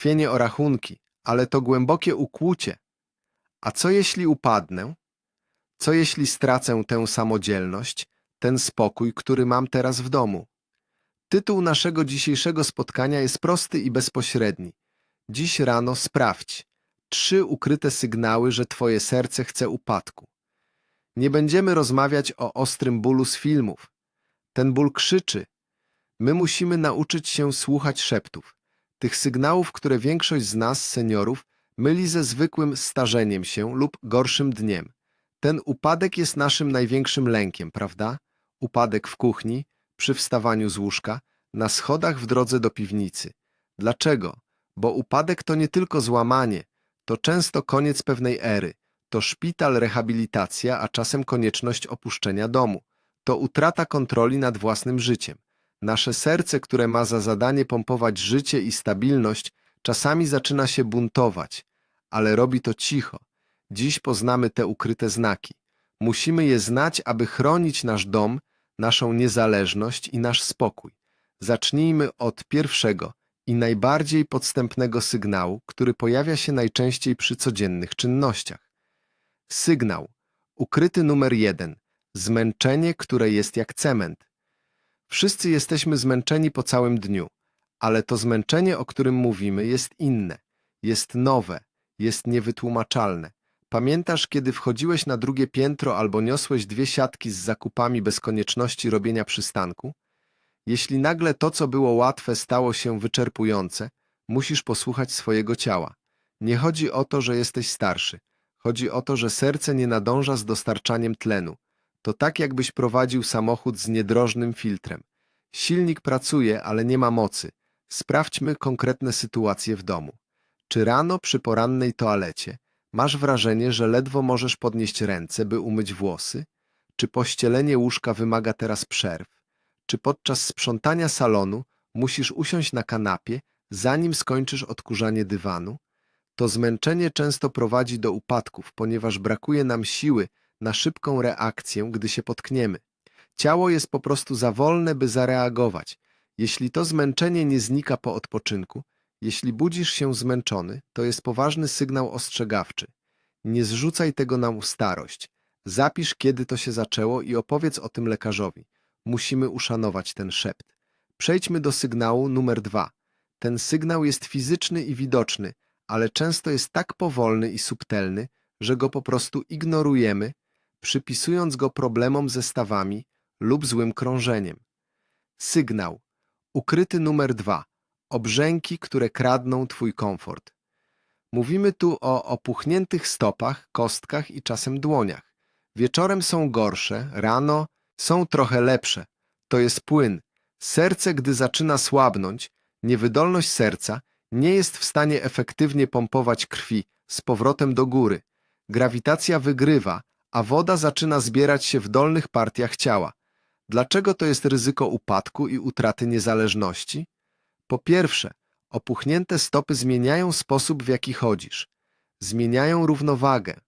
martwienie o rachunki, ale to głębokie ukłucie. A co jeśli upadnę? Co jeśli stracę tę samodzielność, ten spokój, który mam teraz w domu? Tytuł naszego dzisiejszego spotkania jest prosty i bezpośredni. Dziś rano sprawdź. Trzy ukryte sygnały, że twoje serce chce upadku. Nie będziemy rozmawiać o ostrym bólu z filmów. Ten ból krzyczy. My musimy nauczyć się słuchać szeptów, tych sygnałów, które większość z nas, seniorów, myli ze zwykłym starzeniem się lub gorszym dniem. Ten upadek jest naszym największym lękiem, prawda? Upadek w kuchni, przy wstawaniu z łóżka, na schodach w drodze do piwnicy. Dlaczego? Bo upadek to nie tylko złamanie, to często koniec pewnej ery, to szpital, rehabilitacja, a czasem konieczność opuszczenia domu. To utrata kontroli nad własnym życiem. Nasze serce, które ma za zadanie pompować życie i stabilność, czasami zaczyna się buntować, ale robi to cicho. Dziś poznamy te ukryte znaki. Musimy je znać, aby chronić nasz dom, naszą niezależność i nasz spokój. Zacznijmy od pierwszego i najbardziej podstępnego sygnału, który pojawia się najczęściej przy codziennych czynnościach. Sygnał. Ukryty numer jeden. Zmęczenie, które jest jak cement. Wszyscy jesteśmy zmęczeni po całym dniu, ale to zmęczenie, o którym mówimy, jest inne, jest nowe, jest niewytłumaczalne. Pamiętasz, kiedy wchodziłeś na drugie piętro albo niosłeś dwie siatki z zakupami bez konieczności robienia przystanku? Jeśli nagle to, co było łatwe, stało się wyczerpujące, musisz posłuchać swojego ciała. Nie chodzi o to, że jesteś starszy. Chodzi o to, że serce nie nadąża z dostarczaniem tlenu. To tak, jakbyś prowadził samochód z niedrożnym filtrem. Silnik pracuje, ale nie ma mocy. Sprawdźmy konkretne sytuacje w domu. Czy rano przy porannej toalecie masz wrażenie, że ledwo możesz podnieść ręce, by umyć włosy? Czy pościelenie łóżka wymaga teraz przerw? Czy podczas sprzątania salonu musisz usiąść na kanapie, zanim skończysz odkurzanie dywanu? To zmęczenie często prowadzi do upadków, ponieważ brakuje nam siły na szybką reakcję, gdy się potkniemy. Ciało jest po prostu za wolne, by zareagować. Jeśli to zmęczenie nie znika po odpoczynku, jeśli budzisz się zmęczony, to jest poważny sygnał ostrzegawczy. Nie zrzucaj tego na ustarość. Zapisz, kiedy to się zaczęło i opowiedz o tym lekarzowi. Musimy uszanować ten szept. Przejdźmy do sygnału numer dwa. Ten sygnał jest fizyczny i widoczny, ale często jest tak powolny i subtelny, że go po prostu ignorujemy, przypisując go problemom ze stawami lub złym krążeniem. Sygnał. Ukryty numer dwa. Obrzęki, które kradną twój komfort. Mówimy tu o opuchniętych stopach, kostkach i czasem dłoniach. Wieczorem są gorsze, rano są trochę lepsze. To jest płyn. Serce, gdy zaczyna słabnąć, niewydolność serca nie jest w stanie efektywnie pompować krwi z powrotem do góry. Grawitacja wygrywa, a woda zaczyna zbierać się w dolnych partiach ciała. Dlaczego to jest ryzyko upadku i utraty niezależności? Po pierwsze, opuchnięte stopy zmieniają sposób, w jaki chodzisz. Zmieniają równowagę.